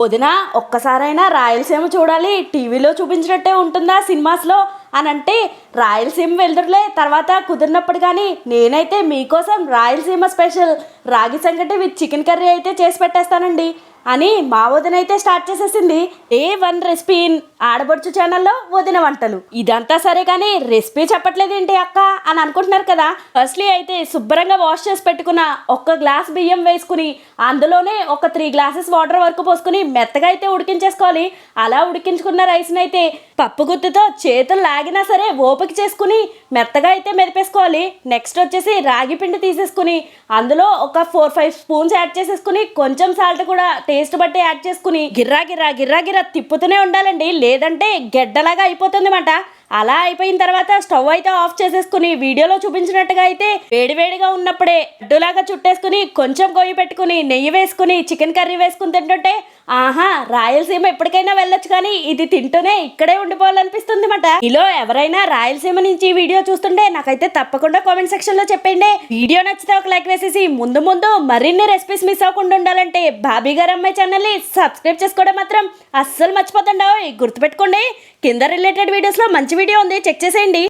వదిన ఒక్కసారైనా రాయలసీమ చూడాలి టీవీలో చూపించినట్టే ఉంటుందా సినిమాస్లో? అని అంటే రాయలసీమ వెళ్దురులే తర్వాత కుదిరినప్పుడు కానీ నేనైతే మీకోసం రాయలసీమ స్పెషల్ రాగి సంగటి విత్ చికెన్ కర్రీ అయితే చేసి పెట్టేస్తానండి అని మా వదినైతే స్టార్ట్ చేసేసింది. ఏ వన్ రెసిపీ ఇన్ ఆడబడుచు ఛానల్లో వదిన వంటలు. ఇదంతా సరే కానీ రెసిపీ చెప్పట్లేదు ఏంటి అక్క అని అనుకుంటున్నారు కదా. ఫస్ట్లీ అయితే శుభ్రంగా వాష్ చేసి పెట్టుకున్న ఒక్క గ్లాస్ బియ్యం వేసుకుని అందులోనే ఒక త్రీ గ్లాసెస్ వాటర్ వరకు పోసుకుని మెత్తగా అయితే ఉడికించేసుకోవాలి. అలా ఉడికించుకున్న రైస్ని అయితే పప్పు గుత్తితో చేతులు లాగినా సరే ఓపిక చేసుకుని మెత్తగా అయితే మెదిపేసుకోవాలి. నెక్స్ట్ వచ్చేసి రాగి పిండి తీసేసుకుని అందులో ఒక ఫోర్ ఫైవ్ స్పూన్స్ యాడ్ చేసేసుకుని కొంచెం సాల్ట్ కూడా టేస్ట్ బట్టి యాడ్ చేసుకుని గిర్రా గిర్రా గిర్రా గిర్రా తిప్పుతూనే ఉండాలండి. లేదంటే గెడ్డలాగా అయిపోతుంది మాట అలా అయిపోయిన తర్వాత స్టవ్ అయితే ఆఫ్ చేసేసుకుని వీడియోలో చూపించినట్టుగా అయితే వేడివేడిగా ఉన్నప్పుడే అడ్డులాగా చుట్టేసుకుని కొంచెం గొయ్యి పెట్టుకుని నెయ్యి వేసుకుని చికెన్ కర్రీ వేసుకుని తింటుంటే ఆహా రాయలసీమ ఎప్పటికైనా వెళ్ళొచ్చు కానీ ఇది తింటూనే ఇక్కడే ఉండిపోవాలనిపిస్తుంది మాట. ఇలా ఎవరైనా రాయలసీమ నుంచి ఈ వీడియో చూస్తుంటే నాకైతే తప్పకుండా కామెంట్ సెక్షన్లో చెప్పండి. వీడియో నచ్చితే ఒక లైక్ వేసేసి ముందు ముందు మరిన్ని రెసిపీస్ మిస్ అవ్వకుండా ఉండాలంటే బాబీ గారు అమ్మాయి ఛానల్ని సబ్స్క్రైబ్ చేసుకోవడం మాత్రం అస్సలు మర్చిపోతుండవు. గుర్తుపెట్టుకోండి కింద రిలేటెడ్ వీడియోస్లో మంచి వీడియో ఉంది చెక్ చేసేయండి.